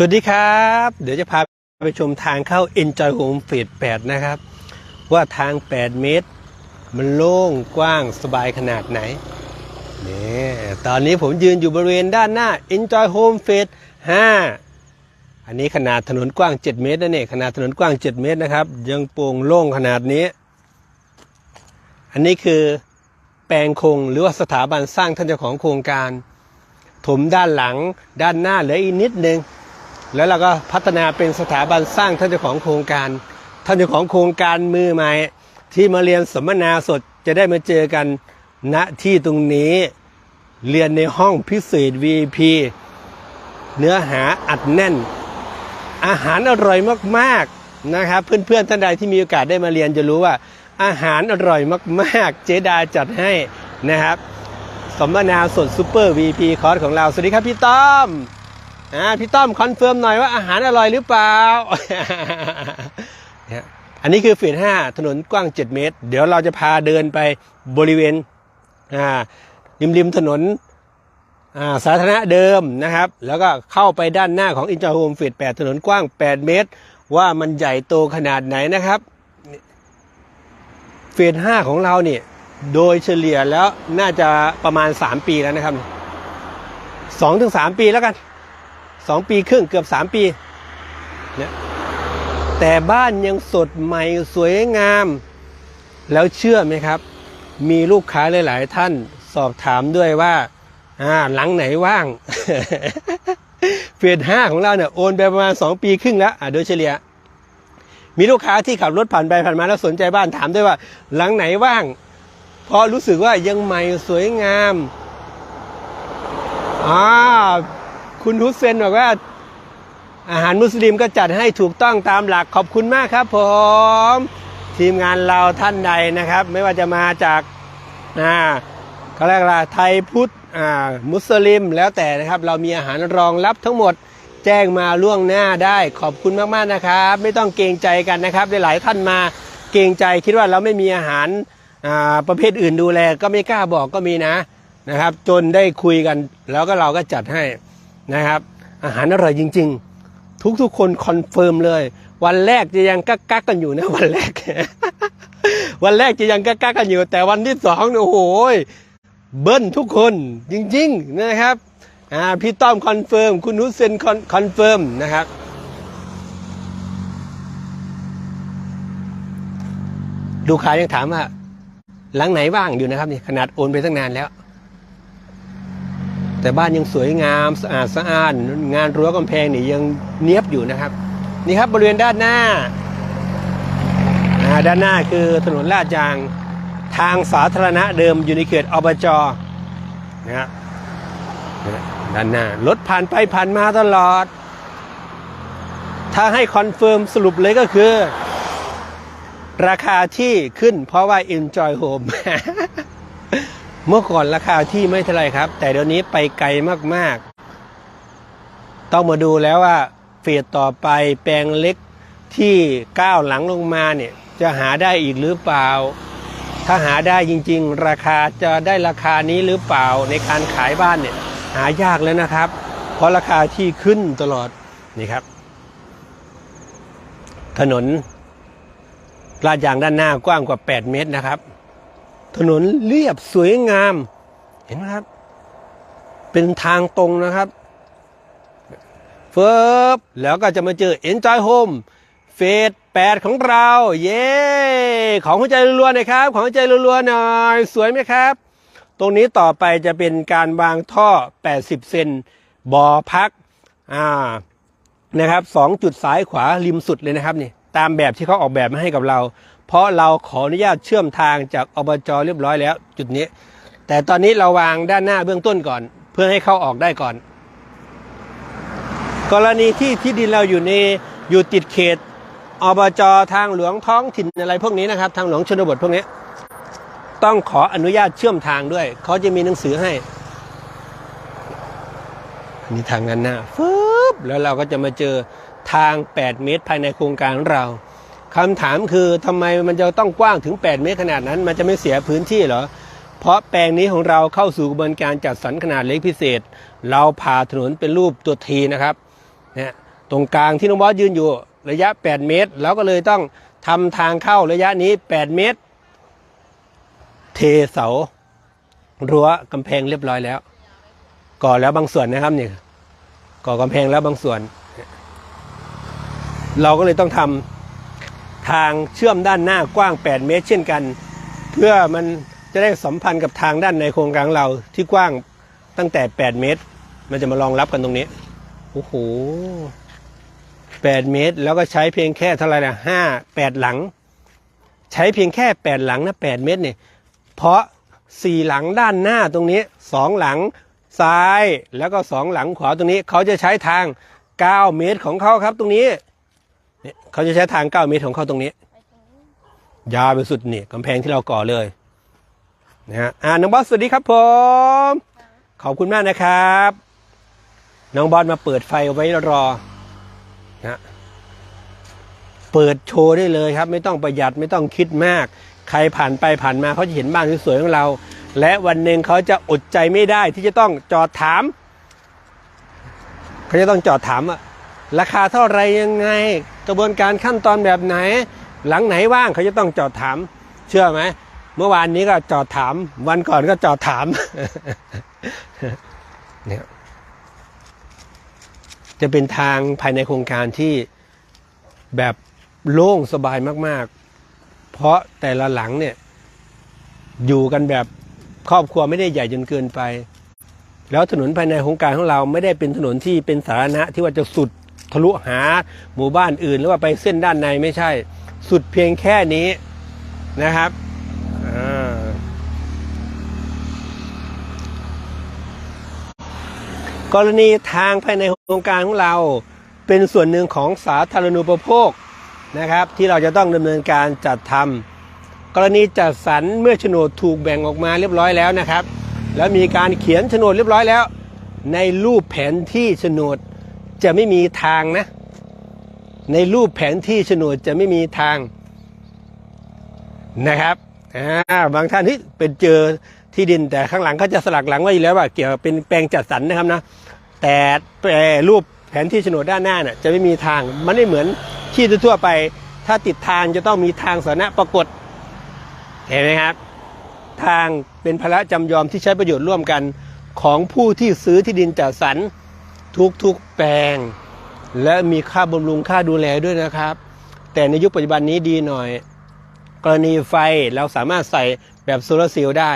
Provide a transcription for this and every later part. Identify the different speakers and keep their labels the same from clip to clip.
Speaker 1: สวัสดีครับ เดี๋ยวจะพาไปชมทางเข้า Enjoy Home Phase 8นะครับ ว่าทาง 8 เมตร มันโล่งกว้างสบายขนาดไหนนี่ตอนนี้ผมยืนอยู่บริเวณด้านหน้า Enjoy Home Phase 5อันนี้ขนาดถนนกว้าง 7 เมตรนะเนี่ยขนาดถนนกว้าง 7 เมตรนะครับ ยังโปร่งโล่งขนาดนี้ อันนี้คือแปลงโครงหรือว่าสถาบันสร้างท่านเจ้าของโครงการ ถมด้านหลังด้านหน้าเหลืออีกนิดนึง แล้วเราก็พัฒนาเป็นสถาบันสร้างท่านเจ้าของโครงการ ท่านเจ้าของโครงการมือใหม่ ที่มาเรียนสัมมนาสดจะได้มาเจอกันณที่ตรงนี้เรียนในห้องพิเศษ VIP เนื้อหาอัดแน่น อาหารอร่อยมากๆนะครับ เพื่อนๆท่านใดที่มีโอกาสได้มาเรียนจะรู้ว่า อาหารอร่อยมากๆ เจดาจัดให้นะครับสัมมนาสดซูเปอร์ VP คอร์สของเรา สวัสดีครับพี่ต้อม อ่าพี่ต้อมคอนเฟิร์มหน่อยว่าอาหารอร่อยหรือเปล่านี่ยอันนี้คือเฟสห้าถนนกว้าง 7 เมตร เดี๋ยวเราจะพาเดินไปบริเวณอ่าริมริมถนนอ่าสาธารณะเดิมนะครับ แล้วก็เข้าไปด้านหน้าของอินจอโฮมเฟส8ถนนกว้าง 8 เมตร ว่ามันใหญ่โตขนาดไหนนะครับเฟสห้าของเราเนี่ยโดยเฉลี่ยแล้วน่าจะประมาณ 3 ปีแล้วนะครับสองถึงสามปีแล้วกัน สองปีครึ่งเกือบสามปีเนี่ยแต่บ้านยังสดใหม่สวยงาม แล้วเชื่อไหมครับ มีลูกค้าหลาย ๆ ท่านสอบถามด้วยว่าอ่าหลังไหนว่างเฟสห้าของเราเนี่ยโอนไปประมาณ2ปีครึ่งแล้วอะโดยเฉลี่ยมีลูกค้าที่ขับรถผ่านไปผ่านมาแล้วสนใจบ้านถามด้วยว่า หลังไหนว่าง เพราะรู้สึกว่ายังใหม่สวยงามอ่า คุณฮุสเซนบอกว่า อาหารมุสลิมก็จัดให้ถูกต้องตามหลักขอบคุณมากครับผม ทีมงานเราท่านใดนะครับ ไม่ว่าจะมาจากอ่าเขาเรียกว่าไทยพุทธอ่ามุสลิมแล้วแต่นะครับ เรามีอาหารรองรับทั้งหมดแจ้งมาล่วงหน้าได้ขอบคุณมากๆนะครับ ไม่ต้องเกรงใจกันนะครับหลายท่านมาเกรงใจคิดว่าเราไม่มีอาหารอ่าประเภทอื่นดูแลก็ไม่กล้าบอกก็มีนะนะครับ จนได้คุยกันแล้วก็เราก็จัดให้ นะครับ อาหารอร่อยจริง ๆ ทุกๆคนคอนเฟิร์มเลย วันแรกจะยังกักกักกันอยู่นะวันแรก วันแรกจะยังกักกักกันอยู่ แต่วันที่สองโอ้โหเบิ้ลทุกคนจริง ๆ นะครับพี่ต้อมคอนเฟิร์มคุณนุชเซนคอนคอนเฟิร์มนะครับลูกค้ายังถามว่าหลังไหนว่างอยู่นะครับนี่ขนาดโอนไปตั้งนานแล้ว แต่บ้านยังสวยงามสะอาดสะอ้านงานรั้วกำแพงนี่ยังเนียบอยู่นะครับ นี่ครับบริเวณด้านหน้า ด้านหน้าคือถนนลาดยางทางสาธารณะเดิมอยู่ในเขตอบจนะฮะด้านหน้ารถผ่านไปผ่านมาตลอด ถ้าให้คอนเฟิร์มสรุปเลยก็คือ ราคาที่ขึ้นเพราะว่า Enjoy Home เมื่อก่อนราคาที่ไม่เท่าไรครับ แต่เดี๋ยวนี้ไปไกลมากๆ ต้องมาดูแล้วว่าเฟสต่อไปแปลงเล็กที่ก้าวหลังลงมาเนี่ยจะหาได้อีกหรือเปล่า ถ้าหาได้จริง ๆ ราคาจะได้ราคานี้หรือเปล่าในการขายบ้านเนี่ยหายากแล้วนะครับ เพราะราคาที่ขึ้นตลอดนี่ครับ ถนนลาดยางด้านหน้ากว้างกว่า 8 เมตรนะครับ ถนนเรียบสวยงาม เห็นไหมครับ เป็นทางตรงนะครับเฟิบแล้วก็จะมาเจอ Enjoy Home เฟส8ของเรา เย้ของหัวใจรัวๆน่อยครับ ของหัวใจรัวๆหน่อยสวยไหมครับ ตรงนี้ต่อไปจะเป็นการวางท่อ 80 เซนบ่อพักอ่านะครับสองจุดซ้ายขวาริมสุดเลยนะครับนี่ตามแบบที่เขาออกแบบมาให้กับเรา เพราะเราขออนุญาตเชื่อมทางจากอบจเรียบร้อยแล้ว จุดนี้ แต่ตอนนี้เราวางด้านหน้าเบื้องต้นก่อน เพื่อให้เข้าออกได้ก่อน กรณีที่ที่ดินเราอยู่ในอยู่ติดเขตอบจทางหลวงท้องถิ่นอะไรพวกนี้นะครับ ทางหลวงชนบทพวกนี้ ต้องขออนุญาตเชื่อมทางด้วย เขาจะมีหนังสือให้อันนี้ทางด้านหน้าฟึบแล้วเราก็จะมาเจอทาง 8 เมตรภายในโครงการของเรา คำถามคือทำไมมันจะต้องกว้างถึง 8 เมตรขนาดนั้น มันจะไม่เสียพื้นที่เหรอ เพราะแปลงนี้ของเราเข้าสู่กระบวนการจัดสรรขนาดเล็กพิเศษ เราผ่าถนนเป็นรูปตัวทีนะครับเนี่ยตรงกลางที่น้องบอสยืนอยู่ระยะ 8 เมตรแล้วก็เลยต้องทำทางเข้าระยะนี้ 8 เมตร เทเสารั้วกำแพงเรียบร้อยแล้ว ก่อแล้วบางส่วนนะครับเนี่ยก่อกำแพงแล้วบางส่วน เราก็เลยต้องทำ ทางเชื่อมด้านหน้ากว้าง 8 เมตร เช่นกัน เพื่อมันจะได้สัมพันธ์กับทางด้านในโครงการของเราที่กว้างตั้งแต่ 8 เมตร มันจะมารองรับกันตรงนี้โอ้โห8 เมตร แล้วก็ใช้เพียงแค่เท่าไหร่นะห้าแปดหลัง ใช้เพียงแค่ 8 หลังนะ8เมตรเนี่ยเพราะ4หลังด้านหน้าตรงนี้2หลังซ้ายแล้วก็2หลังขวาตรงนี้ เขาจะใช้ทาง 9 เมตรของเขาครับตรงนี้ เนี่ยเขาจะใช้ทาง9เมตรของเขาตรงนี้ ยาวไปสุดนี่กำแพงที่เราก่อเลยนะฮะอ่าน้องบอสสวัสดีครับผม ขอบคุณมากนะครับ น้องบอสมาเปิดไฟไว้รอนะเปิดโชว์ได้เลยครับ ไม่ต้องประหยัดไม่ต้องคิดมาก ใครผ่านไปผ่านมาเขาจะเห็นบ้านสวยๆของเรา และวันหนึ่งเขาจะอดใจไม่ได้ที่จะต้องจอดถาม เขาจะต้องจอดถามอะ ราคาเท่าไรยังไง กระบวนการขั้นตอนแบบไหน หลังไหนว่างเขาจะต้องจอดถาม เชื่อไหมเมื่อวานนี้ก็จอดถาม วันก่อนก็จอดถามเนี่ยจะเป็นทางภายในโครงการที่แบบโล่งสบายมาก ๆ เพราะแต่ละหลังเนี่ย อยู่กันแบบครอบครัวไม่ได้ใหญ่จนเกินไป แล้วถนนภายในโครงการของเราไม่ได้เป็นถนนที่เป็นสาธารณะที่ว่าจะสุด ทะลุหาหมู่บ้านอื่น หรือว่าไปเส้นด้านในไม่ใช่ สุดเพียงแค่นี้นะครับกรณีทางภายในโครงการของเราเป็นส่วนหนึ่งของสาธารณูปโภคนะครับ ที่เราจะต้องดำเนินการจัดทำกรณีจัดสรรเมื่อโฉนดถูกแบ่งออกมาเรียบร้อยแล้วนะครับ แล้วมีการเขียนโฉนดเรียบร้อยแล้ว ในรูปแผนที่โฉนด จะไม่มีทางนะ ในรูปแผนที่โฉนดจะไม่มีทางนะครับบางท่านที่เป็นเจอที่ดินแต่ข้างหลังเขาจะสลักหลังไว้อยู่แล้วว่าเกี่ยวกับเป็นแปลงจัดสรรนะครับนะแต่แปรรูปแผนที่โฉนดด้านหน้าน่ะจะไม่มีทางมันไม่เหมือนที่ทั่วไป ถ้าติดทางจะต้องมีทางสาธารณะปรากฏเห็นไหมครับ ทางเป็นภาระจำยอมที่ใช้ประโยชน์ร่วมกันของผู้ที่ซื้อที่ดินจัดสรร ทุกๆแปลง และมีค่าบำรุงค่าดูแลด้วยนะครับ แต่ในยุคปัจจุบันนี้ดีหน่อย กรณีไฟเราสามารถใส่แบบโซลาร์เซลล์ได้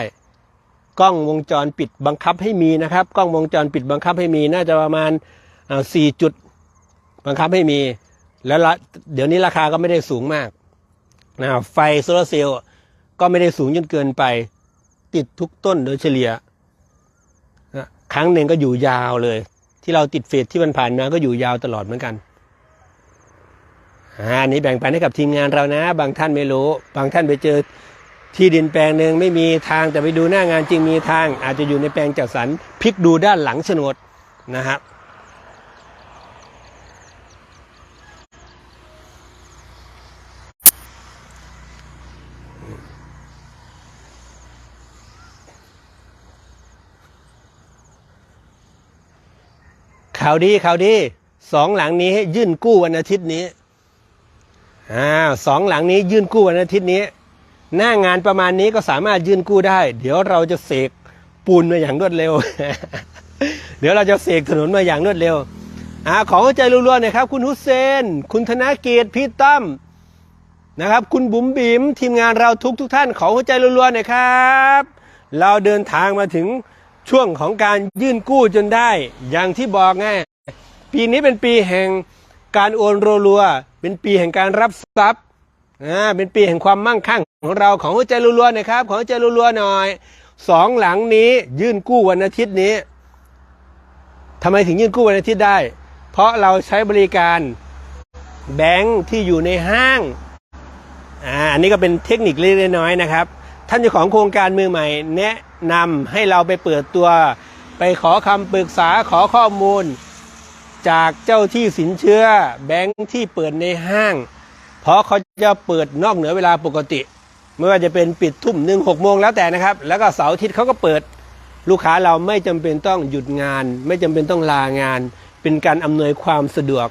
Speaker 1: กล้องวงจรปิดบังคับให้มีนะครับ กล้องวงจรปิดบังคับให้มีน่าจะประมาณสี่จุดบังคับให้มี แล้วเดี๋ยวนี้ราคาก็ไม่ได้สูงมากนะไฟโซลาร์เซลล์ก็ไม่ได้สูงจนเกินไป ติดทุกต้นโดยเฉลี่ยนะครั้งหนึ่งก็อยู่ยาวเลย ที่เราติดเฟสที่มันผ่านมาก็อยู่ยาวตลอดเหมือนกันอ่าอันนี้แบ่งปันให้กับทีมงานเรานะ บางท่านไม่รู้ บางท่านไปเจอที่ดินแปลงหนึ่งไม่มีทางแต่ไปดูหน้างานจริงมีทาง อาจจะอยู่ในแปลงจัดสรรพลิกดูด้านหลังโฉนดนะครับ ข่าวดีข่าวดีสองหลังนี้ยื่นกู้วันอาทิตย์นี้อ่าสองหลังนี้ยื่นกู้วันอาทิตย์นี้ หน้างานประมาณนี้ก็สามารถยื่นกู้ได้ เดี๋ยวเราจะเสกปูนมาอย่างรวดเร็ว เดี๋ยวเราจะเสกถนนมาอย่างรวดเร็วอ่าขอเข้าใจรัวๆน่อยครับ คุณฮุสเซน คุณธนเกียรติพี่ตั้มนะครับ คุณบุ๋มบิ๋มทีมงานเราทุกทุกท่านขอเข้าใจรัวๆน่อยครับ เราเดินทางมาถึง ช่วงของการยื่นกู้จนได้ อย่างที่บอกไงปีนี้เป็นปีแห่งการโอนรัวๆเป็นปีแห่งการรับทรัพย์อ่าเป็นปีแห่งความมั่งคั่งของเราของหัวใจรัวๆน่อยครับ ของหัวใจรัวๆหน่อยสองหลังนี้ยื่นกู้วันอาทิตย์นี้ทำไมถึงยื่นกู้วันอาทิตย์ได้ เพราะเราใช้บริการแบงค์ที่อยู่ในห้างอ่าอันนี้ก็เป็นเทคนิคเล็กๆน้อยๆนะครับ ท่านเจ้าของโครงการมือใหม่ แนะนำให้เราไปเปิดตัว ไปขอคำปรึกษาขอข้อมูล จากเจ้าที่สินเชื่อแบงค์ที่เปิดในห้าง เพราะเขาจะเปิดนอกเหนือเวลาปกติ ไม่ว่าจะเป็นปิดทุ่มหนึ่งหกโมงแล้วแต่นะครับ แล้วก็เสาร์อาทิตย์เขาก็เปิด ลูกค้าเราไม่จำเป็นต้องหยุดงาน ไม่จำเป็นต้องลางาน เป็นการอำนวยความสะดวก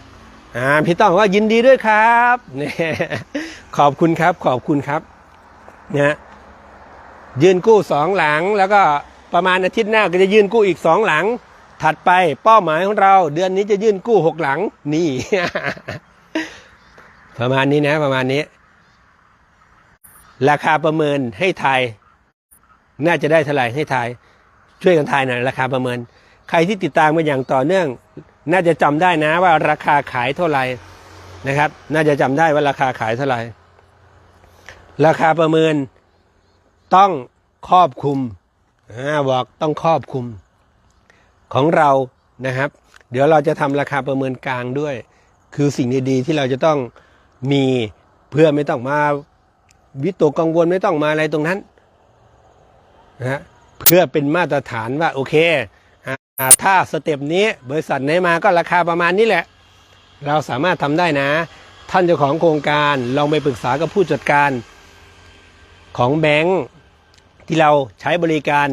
Speaker 1: อ่าพี่ต้องว่ายินดีด้วยครับเนี่ยขอบคุณครับขอบคุณครับนะ ยื่นกู้สองหลัง แล้วก็ประมาณอาทิตย์หน้าก็จะยื่นกู้อีกสองหลัง ถัดไปเป้าหมายของเราเดือนนี้จะยื่นกู้หกหลังนี่ ประมาณนี้นะ ประมาณนี้ ราคาประเมินให้ไทยน่าจะได้เท่าไหร่ให้ไทยช่วยกันทายหน่อยราคาประเมิน ใครที่ติดตามมาอย่างต่อเนื่อง น่าจะจำได้นะว่าราคาขายเท่าไหร่นะครับ น่าจะจำได้ว่าราคาขายเท่าไหร่ราคาประเมิน ต้องครอบคุมบอกต้องครอบคุม ของเรานะครับ เดี๋ยวเราจะทำราคาประเมินกลางด้วย คือสิ่งดีๆที่เราจะต้องมีเพื่อไม่ต้องมาวิตกกังวลไม่ต้องมาอะไรตรงนั้นนะเพื่อเป็นมาตรฐานว่าโอเคอถ้าสเต็ปนี้บริษัทไหนมาก็ราคาประมาณนี้แหละ เราสามารถทำได้นะ ท่านเจ้าของโครงการลองไปปรึกษากับผู้จัดการของแบงค์ ที่เราใช้บริการ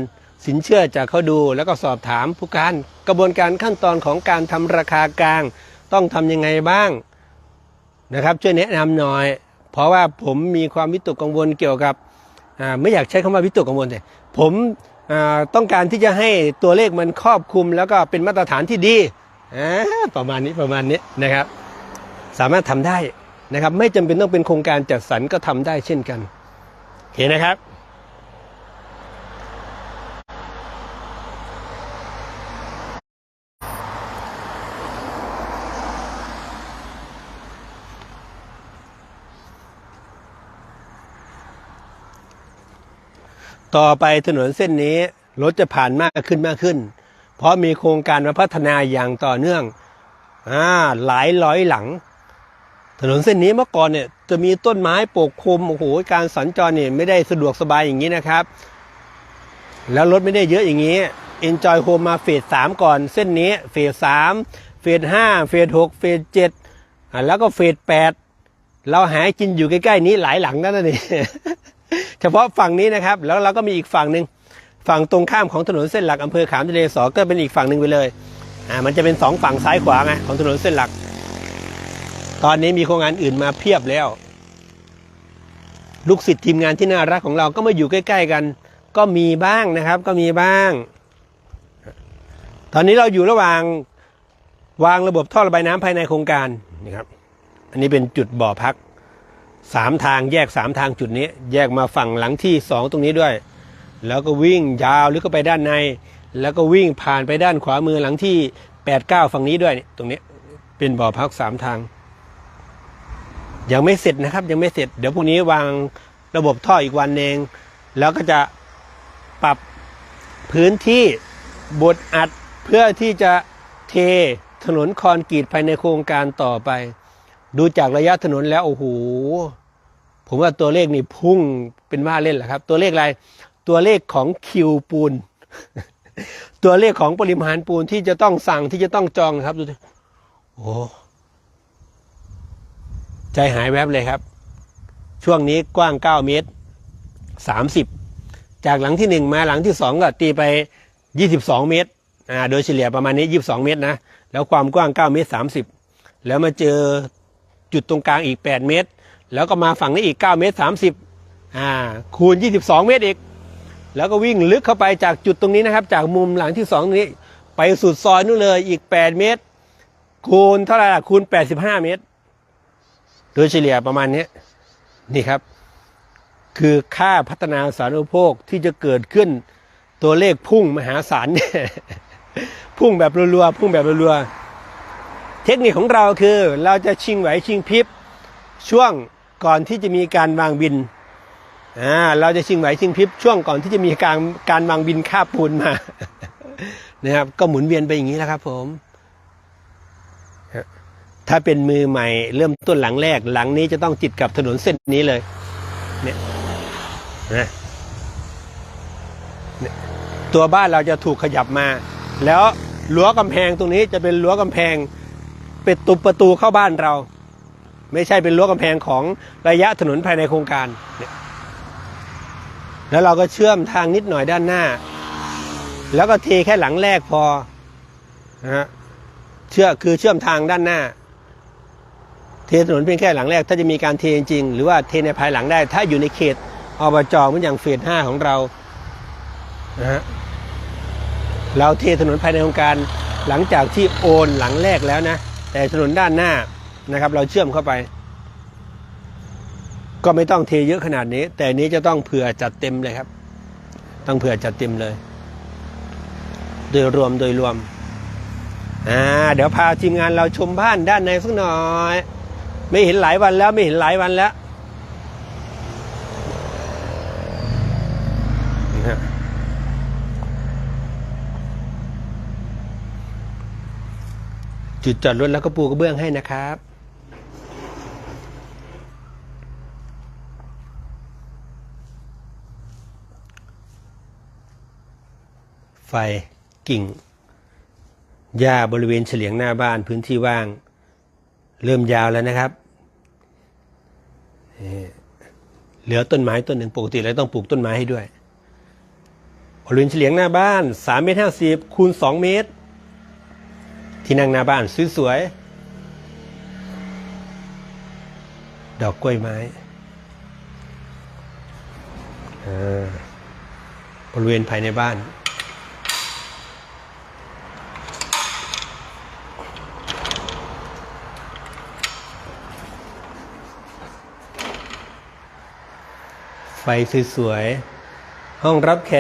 Speaker 1: สินเชื่อจากเขาดูแล้วก็สอบถามผู้การกระบวนการขั้นตอนของการทำราคากลาง ต้องทำยังไงบ้างนะครับช่วยแนะนำหน่อย เพราะว่าผมมีความวิตกกังวลเกี่ยวกับไม่อยากใช้คำว่าวิตกกังวลเลยผมต้องการที่จะให้ตัวเลขมันครอบคลุม แล้วก็เป็นมาตรฐานที่ดีประมาณนี้ประมาณนี้นะครับ สามารถทำได้นะครับ ไม่จำเป็นต้องเป็นโครงการจัดสรรก็ทำได้เช่นกันเห็นนะครับ ต่อไปถนนเส้นนี้รถจะผ่านมากขึ้นมากขึ้น เพราะมีโครงการมาพัฒนาอย่างต่อเนื่องอ่าหลายร้อยหลัง ถนนเส้นนี้เมื่อก่อนเนี่ยจะมีต้นไม้ปกคลุมโอ้โหการสัญจรเนี่ยไม่ได้สะดวกสบายอย่างนี้นะครับ แล้วรถไม่ได้เยอะอย่างนี้ Enjoy Home มาเฟสสามก่อนเส้นนี้เฟสสามเฟสห้าเฟสหกเฟสเจ็ดอ่าแล้วก็เฟสแปดเราหากินอยู่ใกล้ ๆ นี้หลายหลังนั่นนี่ เฉพาะฝั่งนี้นะครับ แล้วเราก็มีอีกฝั่งหนึ่งฝั่งตรงข้ามของถนนเส้นหลักอำเภอขามทะเลสอก็เป็นอีกฝั่งหนึ่งไปเลยอ่ามันจะเป็นสองฝั่งซ้ายขวาไงของถนนเส้นหลัก ตอนนี้มีโครงงานอื่นมาเพียบแล้ว ลูกศิษย์ทีมงานที่น่ารักของเราก็มาอยู่ใกล้ ๆ กัน ก็มีบ้างนะครับ ก็มีบ้าง ตอนนี้เราอยู่ระหว่างวางระบบท่อระบายน้ำภายในโครงการนี่ครับ อันนี้เป็นจุดบ่อพัก สามทางแยกสามทางจุดนี้ แยกมาฝั่งหลังที่สองตรงนี้ด้วย แล้วก็วิ่งยาวหรือก็ไปด้านใน แล้วก็วิ่งผ่านไปด้านขวามือหลังที่แปดเก้าฝั่งนี้ด้วยตรงนี้เป็นบ่อพักสามทาง ยังไม่เสร็จนะครับ ยังไม่เสร็จ เดี๋ยวพรุ่งนี้วางระบบท่ออีกวันเองแล้วก็จะปรับพื้นที่บดอัดเพื่อที่จะเทถนนคอนกรีตภายในโครงการต่อไป ดูจากระยะถนนแล้วโอ้โหผมว่าตัวเลขนี่พุ่งเป็นว่าเล่นแหละครับ ตัวเลขอะไรตัวเลขของคิวปูน ตัวเลขของปริมาณปูนที่จะต้องสั่งที่จะต้องจองครับดูดิโอ้ใจหายแวบเลยครับ ช่วงนี้กว้าง 9 เมตร 30 จากหลังที่หนึ่งมาหลังที่สองก็ตีไป 22 เมตรอ่าโดยเฉลี่ยประมาณนี้ 22 เมตรนะ แล้วความกว้าง 9 เมตร 30 แล้วมาเจอ จุดตรงกลางอีก 8 เมตร แล้วก็มาฝั่งนี้อีก 9 เมตร 30อ่าคูณ 22 เมตรอีก แล้วก็วิ่งลึกเข้าไปจากจุดตรงนี้นะครับ จากมุมหลังที่สองนี้ ไปสุดซอยนู้นเลยอีก 8 เมตร คูณเท่าไหร่คูณ 85 เมตร โดยเฉลี่ยประมาณนี้นี่ครับ คือค่าพัฒนาสาธารณูปโภคที่จะเกิดขึ้นตัวเลขพุ่งมหาศาลเนี่ยพุ่งแบบรัวๆพุ่งแบบรัวๆ เทคนิคของเราคือเราจะชิงไหวชิงพริบช่วงก่อนที่จะมีการวางบินอ่าเราจะชิงไหวชิงพริบช่วงก่อนที่จะมีการการวางบินค่าปูนมานะครับก็หมุนเวียนไปอย่างนี้แหละครับ ผม ถ้าเป็นมือใหม่ เริ่มต้นหลังแรก หลังนี้จะต้องจิตกับถนนเส้นนี้เลย เนี่ยนะเนี่ยตัวบ้านเราจะถูกขยับมา แล้วรั้วกำแพงตรงนี้จะเป็นรั้วกำแพง เป็นตุประตูเข้าบ้านเรา ไม่ใช่เป็นรั้วกำแพงของระยะถนนภายในโครงการ แล้วเราก็เชื่อมทางนิดหน่อยด้านหน้า แล้วก็เทแค่หลังแรกพอนะฮะเชื่อคือเชื่อมทางด้านหน้า เทถนนเพียงแค่หลังแรก ถ้าจะมีการเทจริง หรือว่าเทในภายหลังได้ ถ้าอยู่ในเขตอบจเหมือนอย่างเฟสห้าของเรานะฮะเราเทถนนภายในโครงการหลังจากที่โอนหลังแรกแล้วนะ แต่ถนนด้านหน้านะครับ เราเชื่อมเข้าไป ก็ไม่ต้องเทเยอะขนาดนี้ แต่นี้จะต้องเผื่อจัดเต็มเลยครับ ต้องเผื่อจัดเต็มเลย โดยรวมโดยรวมอ่าเดี๋ยวพาทีมงานเราชมบ้านด้านในสักหน่อย ไม่เห็นหลายวันแล้วไม่เห็นหลายวันแล้ว จุดจอดรถแล้วก็ปูกระเบื้องให้นะครับ ไฟกิ่งหญ้าบริเวณเฉลียงหน้าบ้านพื้นที่ว่าง เริ่มยาวแล้วนะครับเหลือต้นไม้ต้นหนึ่งปกติเราต้องปลูกต้นไม้ให้ด้วยบริเวณเฉลียงหน้าบ้าน3เมตร50คูณ2เมตร ที่นั่งหน้าบ้านสวยๆดอกกล้วยไม้อ่าบริเวณภายในบ้าน ไฟสวยๆห้องรับแข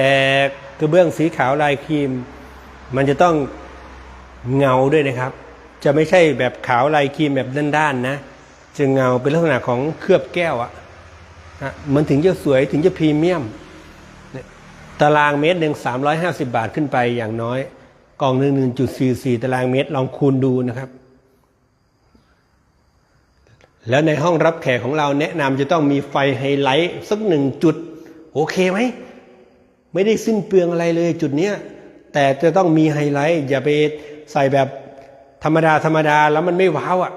Speaker 1: กกระเบื้องสีขาวลายครีม มันจะต้อง เงาด้วยนะครับ จะไม่ใช่แบบขาวลายครีมแบบด้านๆนะ จะเงาเป็นลักษณะของเคลือบแก้วอะนะมันถึงจะสวยถึงจะพรีเมียม ตารางเมตรหนึ่งสามร้อยห้าสิบาทขึ้นไปอย่างน้อยกล่องหนึ่งหนึ่งจุดสี่สี่ตารางเมตรลองคูณดูนะครับ แล้วในห้องรับแขกของเราแนะนำจะต้องมีไฟไฮไลท์สักหนึ่งจุด โอเคไหม ไม่ได้สิ้นเปลืองอะไรเลยจุดเนี้ยแต่จะต้องมีไฮไลท์อย่าไป ใส่แบบธรรมดาธรรมดาแล้วมันไม่ว้าวอะ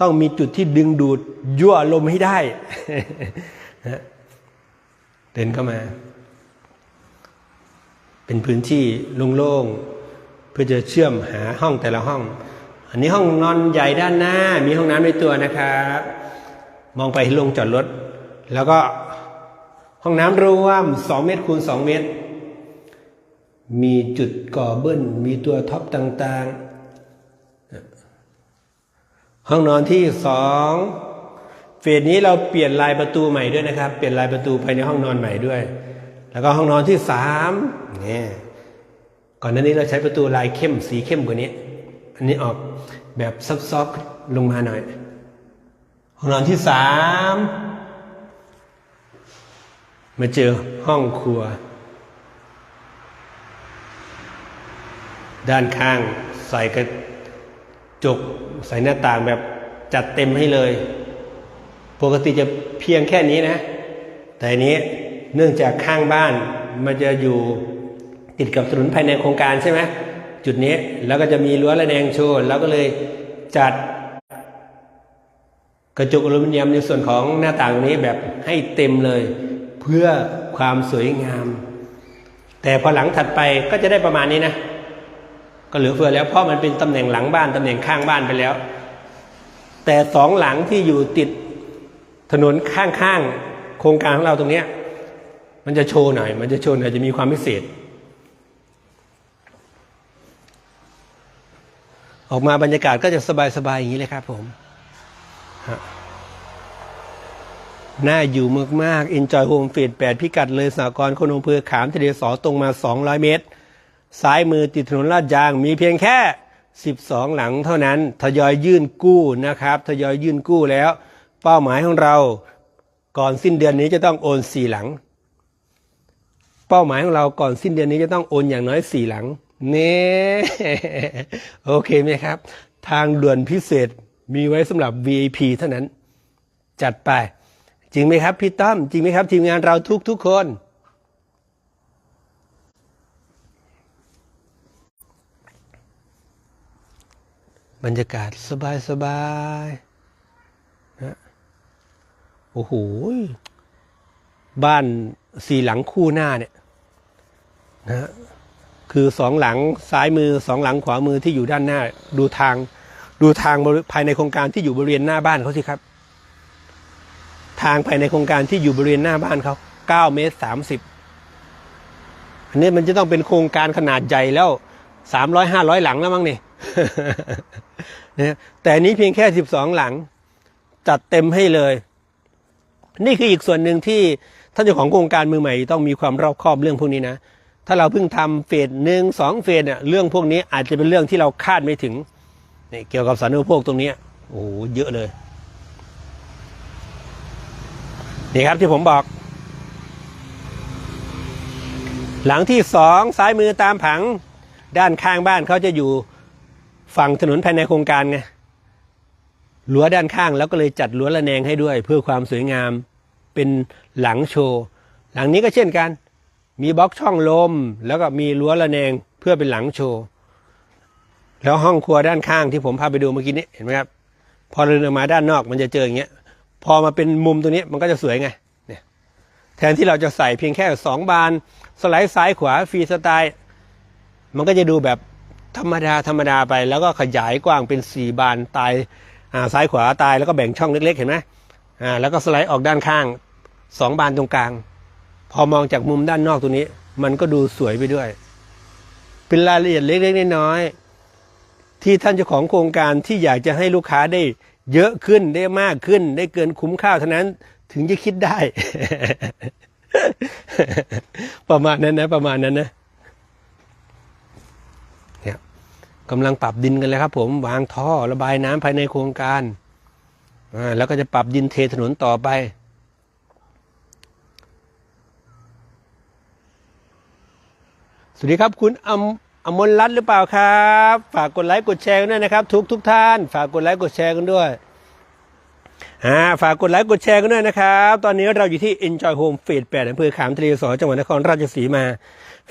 Speaker 1: ต้องมีจุดที่ดึงดูดยั่วลมให้ได้เดินเข้ามา เป็นพื้นที่โล่งๆเพื่อจะเชื่อมหาห้องแต่ละห้อง อันนี้ห้องนอนใหญ่ด้านหน้า มีห้องน้ำในตัวนะครับ มองไปที่โรงจอดรถ แล้วก็ห้องน้ำรวม 2 เมตรคูณ 2 เมตร มีจุดก่อเบิ้ล มีตัวท็อปต่างๆ ห้องนอนที่สองเฟสนี้เราเปลี่ยนลายประตูใหม่ด้วยนะครับ เปลี่ยนลายประตูภายในห้องนอนใหม่ด้วย แล้วก็ห้องนอนที่สามเนี่ยก่อนหน้านี้เราใช้ประตูลายเข้มสีเข้มกว่านี้ อันนี้ออกแบบซอฟๆลงมาหน่อย ห้องนอนที่สามมาเจอห้องครัว ด้านข้างใส่กระจกใส่หน้าต่างแบบจัดเต็มให้เลย ปกติจะเพียงแค่นี้นะ แต่อันนี้เนื่องจากข้างบ้านมันจะอยู่ติดกับถนนภายในโครงการใช่ไหมจุดนี้แล้วก็จะมีรั้วระแนงโชว์แล้วก็เลยจัดกระจกอลูมิเนียมในส่วนของหน้าต่างนี้แบบให้เต็มเลย เพื่อความสวยงาม แต่พอหลังถัดไปก็จะได้ประมาณนี้นะ ก็เหลือเฟือแล้วเพราะมันเป็นตำแหน่งหลังบ้านตำแหน่งข้างบ้านไปแล้ว แต่สองหลังที่อยู่ติดถนนข้างๆโครงการของเราตรงเนี้ยมันจะโชว์หน่อย มันจะโชว์หน่อยจะมีความพิเศษ ออกมาบรรยากาศก็จะสบายๆอย่างนี้เลยครับผมฮะน่าอยู่มากๆ Enjoy Home f eed 8 พิกัดเลยสากรคนอำเภอขามทะเลสอตรงมา 200 เมตร ซ้ายมือติดถนนลาดยางมีเพียงแค่ 12 หลังเท่านั้นทยอยยื่นกู้นะครับทยอยยื่นกู้แล้ว เป้าหมายของเราก่อนสิ้นเดือนนี้จะต้องโอน 4 หลัง เป้าหมายของเราก่อนสิ้นเดือนนี้จะต้องโอนอย่างน้อย 4 หลังเน่โอเคไหมครับ ทางด่วนพิเศษมีไว้สำหรับ VIP เท่านั้น จัดไป จริงไหมครับพี่ต้อม จริงไหมครับ ทีมงานเราทุกทุกคน บรรยากาศสบายสบายๆนะโอ้โหบ้านสี่หลังคู่หน้าเนี่ยนะคือสองหลังซ้ายมือสองหลังขวามือที่อยู่ด้านหน้า ดูทางดูทางภายในโครงการที่อยู่บริเวณหน้าบ้านเขาสิครับ ทางภายในโครงการที่อยู่บริเวณหน้าบ้านเขา9เมตร30อันนี้มันจะต้องเป็นโครงการขนาดใหญ่แล้ว300 500หลังแล้วมั้งนี่ นะแต่นี้เพียงแค่12หลัง จัดเต็มให้เลย นี่คืออีกส่วนหนึ่งที่ท่านเจ้าของโครงการมือใหม่ ต้องมีความรอบคอบเรื่องพวกนี้นะ ถ้าเราเพิ่งทำเฟสหนึ่งสองเฟสเนี่ยเรื่องพวกนี้อาจจะเป็นเรื่องที่เราคาดไม่ถึงนี่เกี่ยวกับสารณูปโภคตรงนี้โอ้โหเยอะเลยนี่ครับที่ผมบอก หลังที่สองซ้ายมือตามผัง ด้านข้างบ้านเขาจะอยู่ ฝั่งถนนภายในโครงการไงรั้วด้านข้างแล้วก็เลยจัดรั้วระแนงให้ด้วย เพื่อความสวยงามเป็นหลังโชว์หลังนี้ก็เช่นกัน มีบล็อกช่องลม แล้วก็มีรั้วระแนงเพื่อเป็นหลังโชว์แล้วห้องครัวด้านข้างที่ผมพาไปดูเมื่อกี้นี้เห็นไหมครับพอเดินออกมาด้านนอกมันจะเจออย่างเงี้ย พอมาเป็นมุมตรงนี้มันก็จะสวยไงเนี่ยแทนที่เราจะใส่เพียงแค่สองบาน สไลด์ซ้ายขวาฟรีสไตล์ มันก็จะดูแบบ ธรรมดาธรรมดาไปแล้วก็ขยายกว้างเป็นสี่บานตายอ่าซ้ายขวาตายแล้วก็แบ่งช่องเล็กๆ เห็นไหมอ่าแล้วก็สไลด์ออกด้านข้างสองบานตรงกลาง พอมองจากมุมด้านนอกตรงนี้ มันก็ดูสวยไปด้วย เป็นรายละเอียดเล็กๆน้อยๆที่ท่านเจ้าของโครงการที่อยากจะให้ลูกค้าได้เยอะขึ้นได้มากขึ้น ได้เกินคุ้มค่าเท่านั้นถึงจะคิดได้ ประมาณนั้นนะ ประมาณนั้นนะเนี่ย กำลังปรับดินกันเลยครับ ผมวางท่อระบายน้ำภายในโครงการแล้วก็จะปรับดินเทถนนต่อไป สวัสดีครับคุณอมอมลรัตหรือเปล่าครับ ฝากกดไลค์กดแชร์กันด้วยนะครับ ทุกทุกท่าน ฝากกดไลค์กดแชร์กันด้วยอ่าฝากกดไลค์กดแชร์กันด้วยนะครับ ตอนนี้เราอยู่ที่ Enjoy Home เฟส8อำเภอขามทะเลสอจังหวัดนครราชสีมา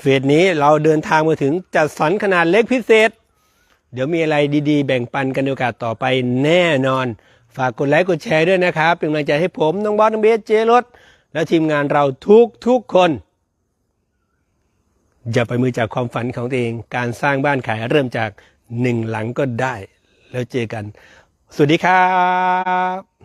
Speaker 1: เฟสนี้เราเดินทางมาถึงจัดสรรขนาดเล็กพิเศษ เดี๋ยวมีอะไรดีๆ แบ่งปันกันโอกาสต่อไปแน่นอน ฝากกดไลค์กดแชร์ด้วยนะครับ เป็นกำลังใจให้ผม น้องบอสน้องเบสเจรถและทีมงานเราทุกทุกๆคน อย่าไปมือจากความฝันของตัวเอง การสร้างบ้านขายเริ่มจากหนึ่งหลังก็ได้ แล้วเจอกัน สวัสดีครับ